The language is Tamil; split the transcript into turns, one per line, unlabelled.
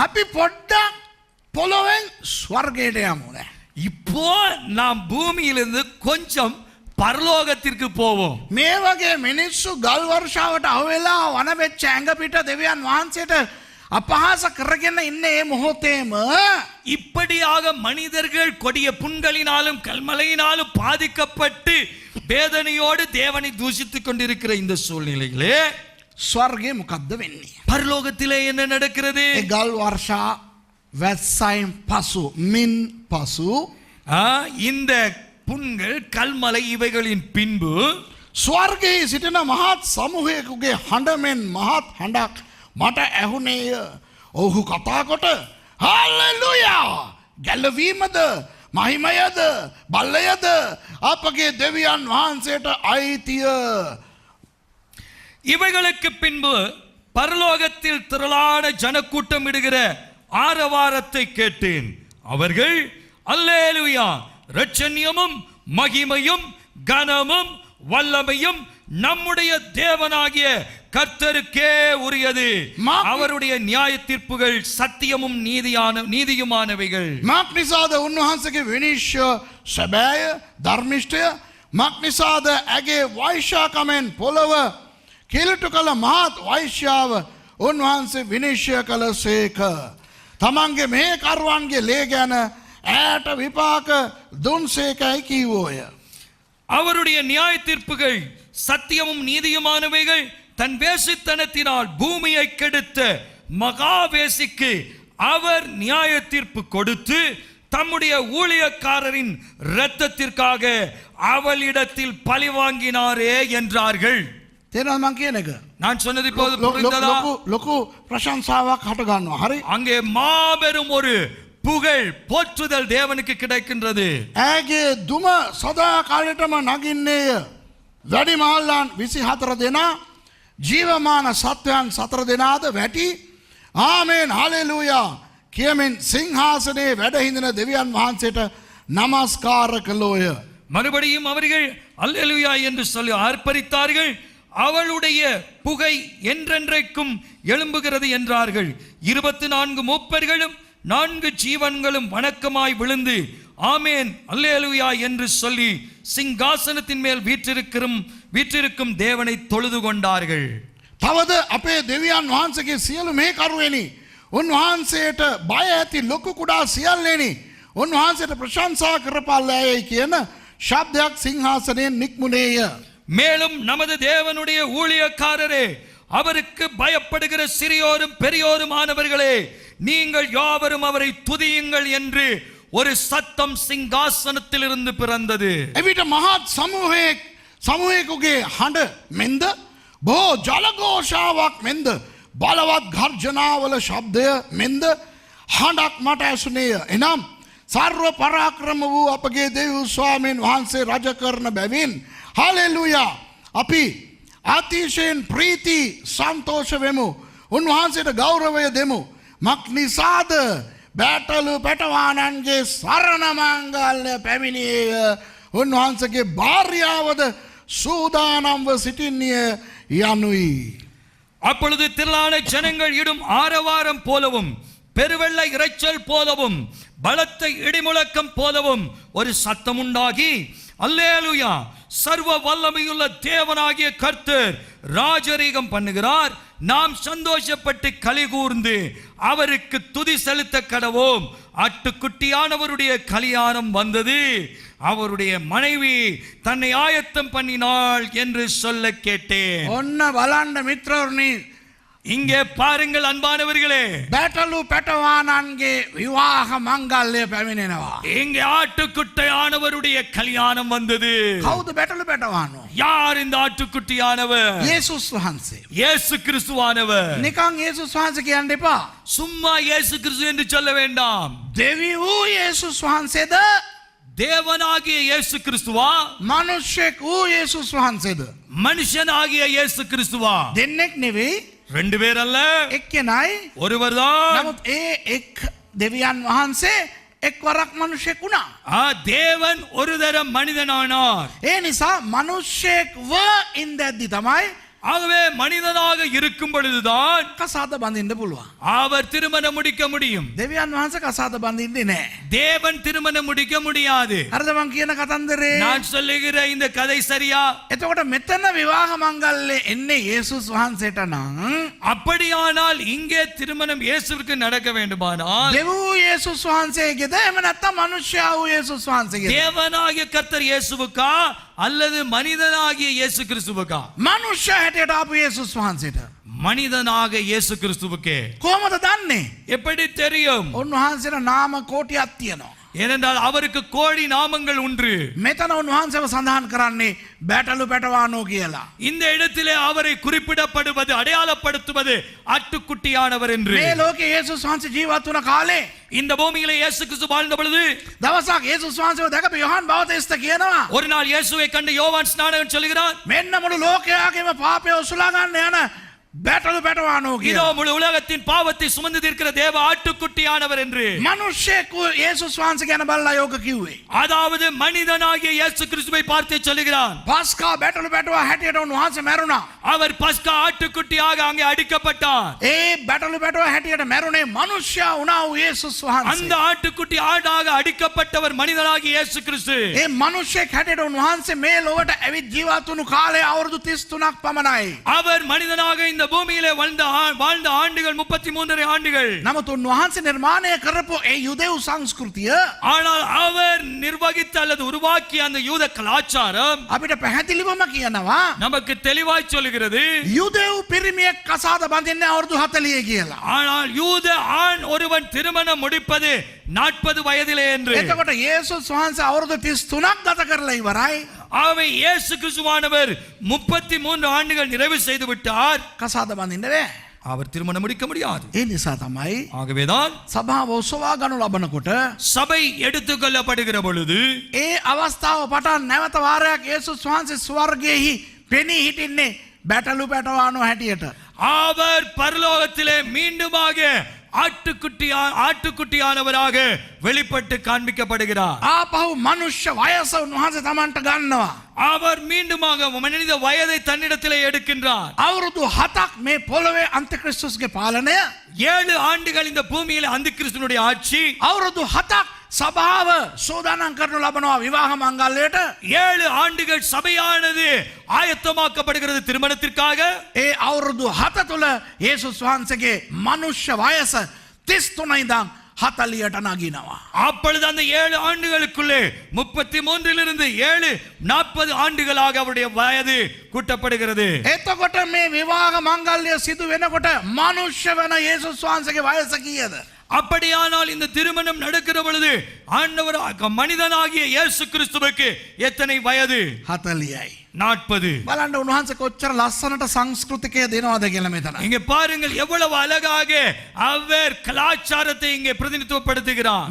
අපි පොඩ්ඩක් පොළොවෙන් ස්වර්ගයට යමුණ.
இப்போ நாம் பூமியிலிருந்து கொஞ்சம் பரலோகத்திற்கு போவோம்
මේ වගේ මිනිස්සු ගල් වර්ෂාවට අහවෙලා වනවෙච්ච ඇඟපිට දෙවියන් වහන්සේට අපහාස කරගෙන ඉන්න ඒ මොහොතේම
இப்படியாக மனிதர்கள் கொடிய புண்களினாலும் கல்மலையினாலும் பாதிக்கப்பட்டு வேதனையோடு தேவனை தூஷித்துக் கொண்டிருக்கிற இந்த சூழ்நிலையிலே
ස්වර්ගය මොකක්ද වෙන්නේ.
பரலோகத்திலே என்ன நடக்கிறது
ඒ ගල් වර්ෂා වැත්සයිම් පසු මින් පසු
ஆ, இந்த புண்கள் கல்மலை இவைகளின் பின்பு
ස්වර්ගයේ සිටින මහත් සමුහයකුගේ හඬමෙන් මහත් හඬක් මට ඇහුනේය ඔහු කතාකොට හල්ලලුයා ගැල්ලවීමද මහිමයද බල්ලයද අපගේ දෙවියන් වහන්සේට අයිතිය
இவைகளுக்கு பின்பு பரலோகத்தில் திரளான ஜனக்கூட்டம் இடுகிற ஆரவாரத்தை கேட்டேன். அவர்கள் அல்லேலுயா! ரட்சண்யமும் மகிமையும் கனமும் வல்லமையும் நம்முடைய தேவனாகிய கர்த்தருக்கே உரியது. அவருடைய நியாய தீர்ப்புகள் சத்தியமும் நீதியான நீதியுமானவைகள்.
ಮಾಕ್ ನಿಸಾದ ಉನ್ನುಹಾಂಸಗೆ ವಿನೀಶ தர்மிஷ்ட ಧರ್ಮಿಷ್ಠ ಮಾಕ್ ನಿಸಾದ ಅಗೆ ವಾಯ್ಷಾ ಕಮೆನ್ කිලටු කළ මහත් වෛශ්‍යාව උන්වහන්සේ විනිශ්්‍ය කළ සේක. තමන්ගේ මේ කරුවන්ගේ ලේ ගැන ඇයට විපාක දුන්සේකයි කීවෝය.
அவருடைய நியாய தீர்ப்புகள் சத்தியமும் நீதியுமானவைகள் தன் வேசித்தனத்தினால் பூமியை கெடுத்த மகாவேசிக்கு அவர் நியாய தீர்ப்பு கொடுத்து தம்முடைய ஊழியக்காரரின் இரத்தத்திற்காக அவளிடத்தில் பழி வாங்கினாரே என்றார்கள்
තෙනමං කියන එක.
நான் சொன்னது இப்போது
ලො- ලො-
புரிந்ததா
ලොකු ලොකු ප්‍රශංසාවක් හටගන්නවා හරි.
அங்கே மாபெரும் ஒரு புகழ் போற்றுதல் தேவனுக்கு கிடைக்கின்றது
ඇගේ දුම සදා කාලටම නගින්නේය. වැඩි මහල්ලන් විසි හතර දෙනා ජීවමාන සත්වයන් සතර දෙනාද වැටි ආමෙන් හලෙලූයා කියමින් සිංහාසනයේ වැඩහිඳන දෙවියන් වහන්සේට නමස්කාර කළෝය.
மறுபடியும் அவர்கள் அல்லேலூயா என்று சொல்லி ஆர்ப்பரித்தார்கள் அவளுடைய புகை என்றென்றைக்கும் எழும்புகிறது என்றார்கள் இருபத்தி நான்கு மூப்பர்களும் நான்கு ஜீவன்களும் வணக்கமாய் விழுந்து ஆமேன் அல்லேலூயா என்று சொல்லி சிங்காசனத்தின் மேல் வீற்றிருக்கும் வீற்றிருக்கும் தேவனை தொழுது கொண்டார்கள்
තවද අපේ දෙවියන් වහන්සගේ සියලු මේ කරුවෙනි. උන්වහන්සේට බය ඇති ලොකු කුඩා සියල්ලෙනි. උන්වහන්සේට ප්‍රශංසා කරපල්ලෑයයි කියන ශබ්දයක් සිංහාසනයෙන් නික්මුණේය.
மேலும் நமது தேவனுடைய ஊழியக்காரரே அவருக்கு பயப்படுகிற சிறியோரும் பெரியோருமானவர்களே நீங்கள் யாவரும் அவரை துதியுங்கள் என்று ஒரு சத்தம் சிங்காசனத்திலிருந்து பிறந்தது
එවිට මහත් සමූහයෙක් සමූහයකුගේ හඬ මෙන්ද බෝ ජලගෝෂාවක් මෙන්ද බලවත් ගර්ජනාවල ශබ්දය මෙන්ද හඬක් මට ඇසුනේය. එනම් සර්ව පරාක්‍රම වූ අපගේ දෙව් ස්වාමීන් වහන්සේ රජ කරන බැවින්. හලෙල්ලුයා අපි අතිශයෙන් ප්‍රීති සන්තෝෂ වෙමු. උන්වහන්සේට ගෞරවය දෙමු. මක් නිසාද බෑටලු පැටවානන්ගේ සරණමංගල්ය පැමිණියය උන්වහන්සගේ භාර්යාවද සූදානම්ව සිටින්නිය යනුයි.
அப்பொழுது திரளான ஜனங்கள் இடும் ஆரவாரம் போலவும் பெருவெள்ள இறைச்சல் போதவும் பலத்த இடிமுழக்கம் போதவும் ஒரு சத்தம் உண்டாகி அல்லேலுயா சர்வ வல்லமையுள்ள தேவனாகிய கர்த்தர் ராஜரீகம் பண்ணுகிறார். நாம் சந்தோஷப்பட்டு களி கூர்ந்து அவருக்கு துதி செலுத்த கடவோம். அட்டுக்குட்டியானவருடைய கலியானம் வந்தது. அவருடைய மனைவி தன்னை ஆயத்தம் பண்ணினாள் என்று சொல்ல கேட்டேன்.
ஒன்ன வளாண்ட மித்ரோர் நீர்.
இங்கே பாருங்கள் அன்பானவர்களே.
பேட்டலு பெட்டவானான்கே விவாக மங்காலே பெமினேனவா
இங்கே ஆட்டுக்குட்டையானவருடைய கல்யாணம் வந்தது.
ஹவுது பேட்டலு பெட்டவானோ
யார் இந்த ஆட்டுக்குட்டியானவர்?
இயேசு சுவான்சே
இயேசு கிறிஸ்துவானவர்.
நிகாங் இயேசு சுவான்சே கேண்டிப்பா
சும்மா இயேசு கிறிஸ்து என்று சொல்ல வேண்டாம்.
தேவி ஊ இயேசு சுவான்சே த
தேவனாகிய இயேசு கிறிஸ்துவா?
மனுஷக் ஊ இயேசு சுவான்சே
மனுஷன் ஆகிய இயேசு கிறிஸ்துவா?
தென்னைக் நிவி
ரெண்டு பேர் அல்ல
එක්කෙනයි
ஒருவர்தான்
නමුත් ඒ එක් දෙවියන් වහන්සේ එක් වරක් මනුෂ්‍යෙක් වුණා.
ஆ, தேவன் ஒரு தரம் மனிதனானார்
ඒ නිසා මනුෂ්‍යයෙක් ව ඉන්දැද්දි තමයි
ஆகவே மனிதனாக இருக்கும் பொழுதுதான்
கசாத பந்தின்னு புல்வா
அவர் திருமணம் முடிக்க முடியும்.
தேவியான் வாச கசாத பந்தின்னு
தேவன் திருமணம் முடிக்க முடியாது.
அர்த்தம் என்ன கதந்தரே
நான் சொல்லுகிற இந்த கதை சரியா?
எத்தோட மெத்தன விவாக மங்கல்ல என்ன சுவான் சேட்டனா
அப்படியானால் இங்கே திருமணம் இயேசுவுக்கு நடக்க
வேண்டுமானா தேவு இயேசுஸ் வான்சேகிதே மனத்த மனுஷியாவு இயேசுஸ் வான்சேகிதே
தேவனாகிய கர்த்தர் இயேசுவுக்கா? அல்லது மனிதனாகிய இயேசு கிறிஸ்துவுக்கா
මනුෂ්‍ය හැටියට ආපු ඒසුස් වහන්සේට
மனிதனாக இயேசு கிறிஸ்துவுக்கே
කොහොමද දන්නේ
எப்படி தெரியும்
උන්වහන්සේට නාම කෝටියක් තියෙනවා
ஏனென்றால் அவருக்கு கோடி நாமங்கள் உண்டு
මෙතන උන්වහන්සේව සඳහන් කරන්නේ බැටලු පැටවානෝ කියලා
இந்த இடத்திலே அவரை குறிப்பிடப்படுவது அடையாளப்படுத்துவது ஆட்டுக்குட்டியானவர் என்று
මේ ලෝකේ ඒසුස් වහන්සේ ජීවත් වුණ කාලේ
இந்த பூமியிலே இயேசு கிறிஸ்து வாழ்ந்த பொழுது
දවසක් ඒසුස් වහන්සේව දැකපු යොහන් බවතේස්ත කියනවා
ஒரு நாள் இயேசுவை கண்டு யோவான் ஸ்நானகன் சொல்கிறார்
මෙන්න මුළු ලෝකයාගේම පාපය ඔසුලා ගන්න යන ಬೇಟಲು
ಬೇಟವಾನು
ಇದೋ
முழு உலகத்தின் ಪಾವತಿ ಸುಮಂದು ತಿರ್ಕಿರ ದೇವ ಆಟುಕುಟ್ಟಿಯಾನವರ್ என்று.
மனுஷேக்கு இயேசு சுவான்சிக்கான பல்ல யோக கியூவே
அதாவது மனிதனாகிய இயேசு கிறிஸ்துவை பார்த்து சொல்லுகிறான்.
பாஸ்கா பேட்டல் பேட்டவா ஹேட்டியடவன் வாச மேருனா
அவர் பாஸ்கா ஆட்டுக்குட்டியாக அங்கே அடிக்கப்பட்டார்.
ஏ பேட்டல் பேட்டவா ஹேட்டியட மேருனே மனுஷா உனா இயேசு சுவான்
அந்த ஆட்டுக்குட்டி ஆடாக அடிக்கப்பட்டவர் மனிதனாகிய இயேசு கிறிஸ்து.
ஏ மனுஷேக் ஹேட்டியடவன் வாச மேலோவட்ட அவி ஜீவாத்துனு காலே அவரது 33 பமனாய்.
அவர் மனிதனாக இந்த பூமியிலே வாழ்ந்த ஆ- வாழ்ந்த ஆண்டுகள் முப்பத்தி மூன்றரை ஆண்டுகள்
නමුත් උන්වහන්සේ නිර්මාණය කරපු ඒ යුදෙව් සංස්කෘතිය
ஆனால் அவர் நிர்வகித்த அல்லது உருவாக்கிய அந்த யூத கலாச்சாரம்
අපිට පැහැදිලිවම කියනවා
நமக்கு தெளிவாய் சொல்லுகிறது
යුදෙව් පිරිමියෙක් කසාද බඳින්න අවුරුදු 40 කියලා.
ஆனால் யூத ஆண் ஒருவன் திருமணம் முடிப்பது நாற்பது வயதிலே என்று
එතකොට යේසුස් වහන්සේ අවුරුදු 33ක් ගත කරලා ඉවරයි.
ஆகவே இயேசு கிறிஸ்துவானவர் முப்பத்தி மூன்று ஆண்டுகள் நிறைவு செய்து விட்டார்
කසාද බඳින්න බෑ.
அவர் திருமணம் முடிக்க முடியாது
ඒ නිසා තමයි
ஆகவேதான்
සභාව ඔසවා ගනු ලබනකොට
சபை எடுத்துக்கொள்ளப்படுகிற பொழுது
ඒ අවස්ථාව පටන් නැවත වාරයක් යේසුස් වහන්සේ ස්වර්ගයෙහි පෙනී හිටින්නේ බැටලු පැටවානෝ හැටියට.
அவர் பரலோகத்திலே மீண்டுமாக ஆட்டுக்குட்டியா ஆட்டுக்குட்டியானவராக வெளிப்பட்டு காண்பிக்கப்படுகிறார்.
ஆபாவு மனுஷ வயச உன்வாச தமான்ட்ட காண்னவா
அவர் மீண்டுமாக மனித வயதை தன்னிடத்தில் எடுக்கின்றார்.
அவரது ஹதாக் மே போலவே அந்த கிறிஸ்துஸ்க்கு பாலனே
ஏழு ஆண்டுகள் இந்த பூமியில் அந்த கிறிஸ்துவனுடைய ஆட்சி.
அவரது ஹதாக் සභාව සෝදානන් කරනු ලබනවා විවාහ මංගල්ලයට
ஏழு ஆண்டுகள் சபையானது ஆயத்தமாக்கப்படுகிறது திருமணத்திற்காக
ඒ අවුරුදු හත තුළ ඒසුස් වහන්සගේ මනුෂ්‍ය වයස තිස්තුනයිදම් හතලියට නගිනවා.
அப்பொழுது அந்த ஏழு ஆண்டுகளுக்குள்ளே முப்பத்தி மூன்றிலிருந்து ஏழு நாற்பது ஆண்டுகளாக அவருடைய வயது கூட்டப்படுகிறது
එතකොට මේ විවාහ මංගල්ලය සිදු වෙනකොට මනුෂ්‍ය වන ඒසුස් වහන්සගේ වයස කියද.
அப்படியானால் இந்த திருமணம் நடக்கிற பொழுது ஆண்டவர் மனிதனாகிய இயேசு கிறிஸ்துவுக்கு எத்தனை வயது
හතලියයි.
நாற்பது
බලන්ඩ උන්වහන්ස කොච්චර ලස්සනට සංස්කෘතිකය දෙනවාද කියල මෙතන.
இங்க பாருங்கள் எவ்வளவு அழகாக அவர் கலாச்சாரத்தை இங்கே பிரதிநிதித்துவப்படுத்துகிறார்